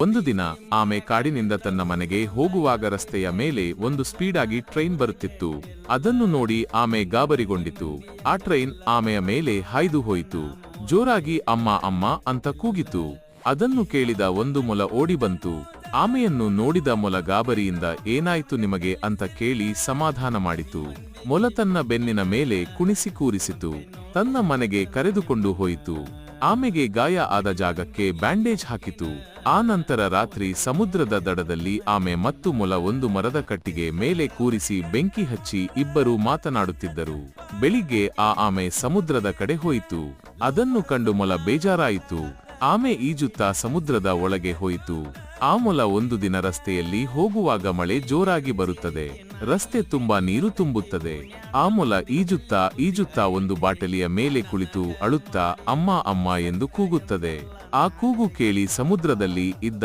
ಒಂದು ದಿನ ಆಮೆ ಕಾಡಿನಿಂದ ತನ್ನ ಮನೆಗೆ ಹೋಗುವಾಗ ರಸ್ತೆಯ ಮೇಲೆ ಒಂದು ಸ್ಪೀಡಾಗಿ ಟ್ರೈನ್ ಬರುತ್ತಿತ್ತು. ಅದನ್ನು ನೋಡಿ ಆಮೆ ಗಾಬರಿಗೊಂಡಿತು. ಆ ಟ್ರೈನ್ ಆಮೆಯ ಮೇಲೆ ಹಾಯ್ದು ಹೋಯಿತು. ಜೋರಾಗಿ ಅಮ್ಮ ಅಮ್ಮ ಅಂತ ಕೂಗಿತು. ಅದನ್ನು ಕೇಳಿದ ಒಂದು ಮೊಲ ಓಡಿ ಬಂತು. ಆಮೆಯನ್ನು ನೋಡಿದ ಮೊಲ ಗಾಬರಿಯಿಂದ ಏನಾಯ್ತು ನಿಮಗೆ ಅಂತ ಕೇಳಿ ಸಮಾಧಾನ ಮಾಡಿತು. ಮೊಲ ತನ್ನ ಬೆನ್ನಿನ ಮೇಲೆ ಕುಣಿಸಿ ಕೂರಿಸಿತು. ತನ್ನ ಮನೆಗೆ ಕರೆದುಕೊಂಡು ಹೋಯಿತು. ಆಮೆಗೆ ಗಾಯ ಆದ ಜಾಗಕ್ಕೆ ಬ್ಯಾಂಡೇಜ್ ಹಾಕಿತು. ಆ ನಂತರ ರಾತ್ರಿ ಸಮುದ್ರದ ದಡದಲ್ಲಿ ಆಮೆ ಮತ್ತು ಮೊಲ ಒಂದು ಮರದ ಕಟ್ಟಿಗೆ ಮೇಲೆ ಕೂರಿಸಿ ಬೆಂಕಿ ಹಚ್ಚಿ ಇಬ್ಬರು ಮಾತನಾಡುತ್ತಿದ್ದರು. ಬೆಳಿಗ್ಗೆ ಆ ಆಮೆ ಸಮುದ್ರದ ಕಡೆ ಹೋಯಿತು. ಅದನ್ನು ಕಂಡು ಮೊಲ ಬೇಜಾರಾಯಿತು. ಆಮೆ ಈಜುತ್ತಾ ಸಮುದ್ರದ ಒಳಗೆ ಹೋಯಿತು. ಆ ಮೊಲ ಒಂದು ದಿನ ರಸ್ತೆಯಲ್ಲಿ ಹೋಗುವಾಗ ಮಳೆ ಜೋರಾಗಿ ಬರುತ್ತದೆ. ರಸ್ತೆ ತುಂಬಾ ನೀರು ತುಂಬುತ್ತದೆ. ಆ ಮೊಲ ಈಜುತ್ತಾ ಈಜುತ್ತಾ ಒಂದು ಬಾಟಲಿಯ ಮೇಲೆ ಕುಳಿತು ಅಳುತ್ತಾ, ಅಮ್ಮ ಅಮ್ಮ ಎಂದು ಕೂಗುತ್ತದೆ. ಆ ಕೂಗು ಕೇಳಿ ಸಮುದ್ರದಲ್ಲಿ ಇದ್ದ